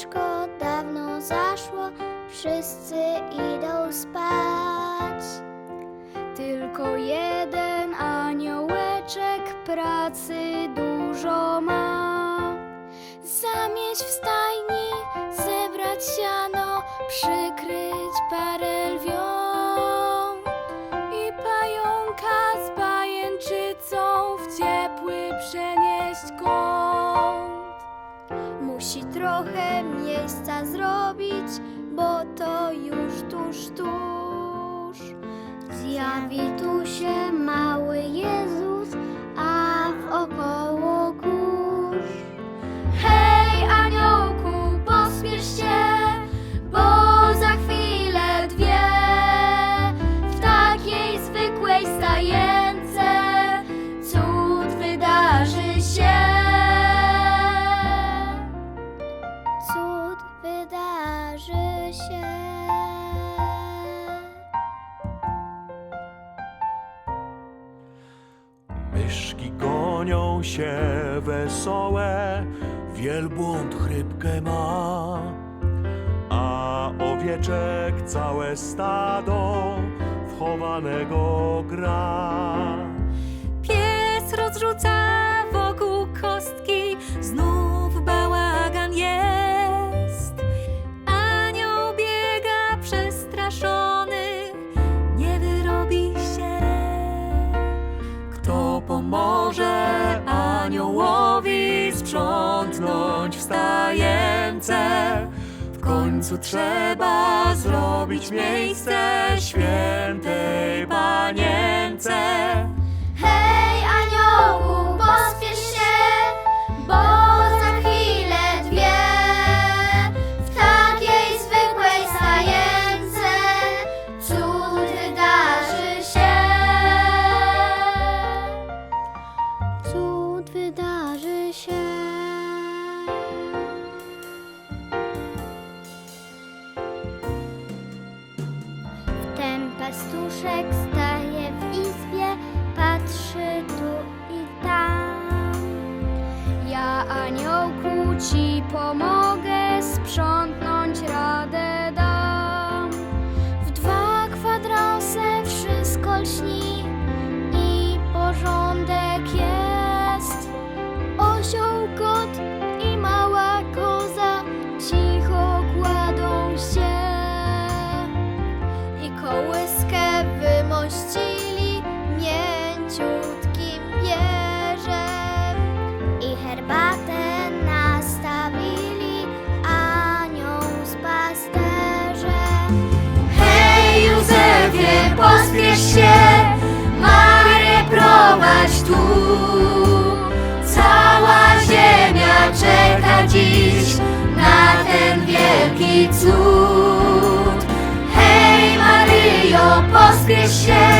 Słoneczko dawno zaszło, wszyscy idą spać. Tylko jeden aniołeczek pracy dużo ma. Musi trochę miejsca zrobić, bo to już tuż, tuż. Zjawi tu się mały się wesołe, wielbłąd chrypkę ma, a owieczek całe stado wchowanego gra. Pies rozrzuca sprzątnąć w stajence? W końcu trzeba zrobić miejsce świętej panience. Hej, aniołku, pospiesz się, bo za chwilę dwie w takiej zwykłej stajence cud wydarzy się. Cud wydarzy się. Pastuszek staje w izbie, patrzy tu i tam. Ja aniołku ci pomogę, sprzątnąć radę pospiesz się, Marię prowadź tu. Cała ziemia czeka dziś na ten wielki cud. Hej Maryjo, pospiesz się,